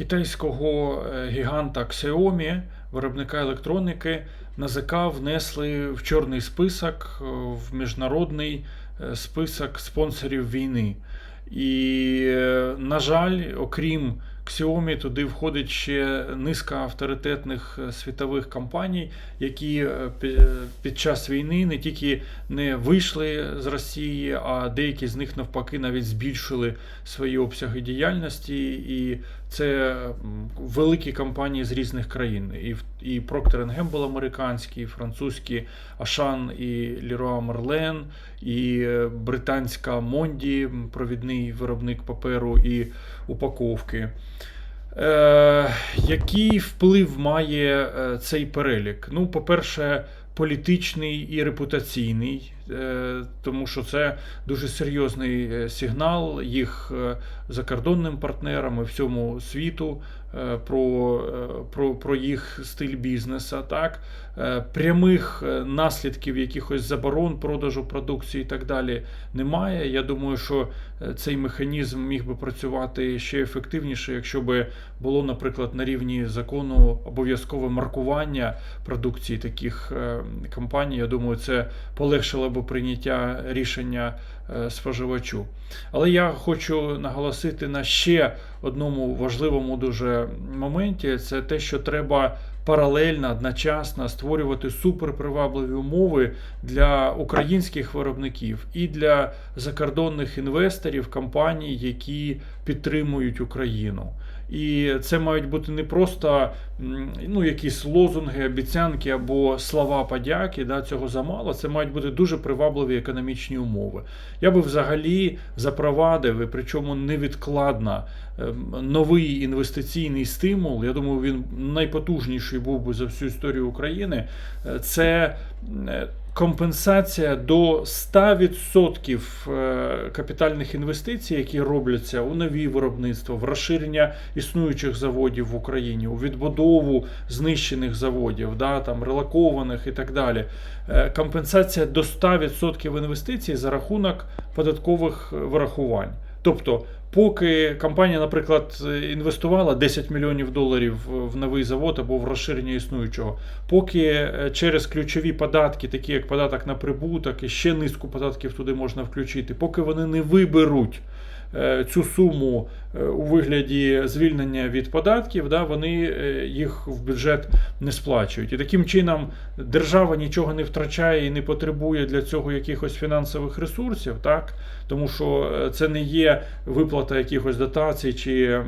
китайського е, гіганта Xiaomi, виробника електроніки, НАЗК внесли в чорний список, е, в міжнародний е, список спонсорів війни. І, на жаль, окрім Xiaomi, туди входить ще низка авторитетних світових компаній, які під час війни не тільки не вийшли з Росії, а деякі з них навпаки навіть збільшили свої обсяги діяльності. І це великі компанії з різних країн. І, і Procter Gamble американський, і французький Ашан і Leroy Merlin, і е, британська Монді, провідний виробник паперу і упаковки. Е, який вплив має е, цей перелік? Ну, по-перше, політичний і репутаційний, е, тому що це дуже серйозний е, сигнал їх е, закордонним партнерам і всьому світу про, про, про їх стиль бізнесу. Так? Прямих наслідків якихось заборон продажу продукції і так далі немає. Я думаю, що цей механізм міг би працювати ще ефективніше, якщо би було, наприклад, на рівні закону обов'язкове маркування продукції таких компаній. Я думаю, це полегшило б прийняття рішення е, споживачу. Але я хочу наголосити на ще одному важливому дуже моменті: це те, що треба паралельно, одночасно створювати суперпривабливі умови для українських виробників і для закордонних інвесторів, компаній, які підтримують Україну. І це мають бути не просто ну, якісь лозунги, обіцянки або слова подяки. Да, цього замало. Це мають бути дуже привабливі економічні умови. Я би взагалі запровадив, і причому невідкладно, ем, новий інвестиційний стимул. Я думаю, він найпотужніший був би за всю історію України. Е, Це е, компенсація до 100% е, капітальних інвестицій, які робляться у нові виробництва, в розширення існуючих заводів в Україні, у відбудову знищених заводів, да, там, релокованих і так далі. Е, Компенсація до 100% інвестицій за рахунок податкових е, вирахувань. Тобто, поки компанія, наприклад, інвестувала 10 мільйонів доларів в новий завод або в розширення існуючого, поки е, через ключові податки, такі як податок на прибуток, і ще низку податків туди можна включити, поки вони не виберуть е, цю суму е, у вигляді звільнення від податків, да, вони їх в бюджет не сплачують. І таким чином держава нічого не втрачає і не потребує для цього якихось фінансових ресурсів, так? тому що це не є виплата якихось дотацій чи.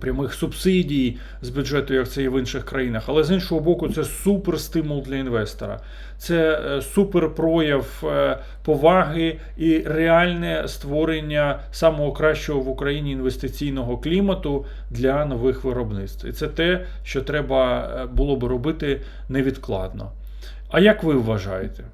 Прямих субсидій з бюджету, як це є в інших країнах, але з іншого боку, це супер стимул для інвестора. Це е, супер прояв е, поваги і реальне створення самого кращого в Україні інвестиційного клімату для нових виробництв. І це те, що треба е, було би робити невідкладно. А як ви вважаєте?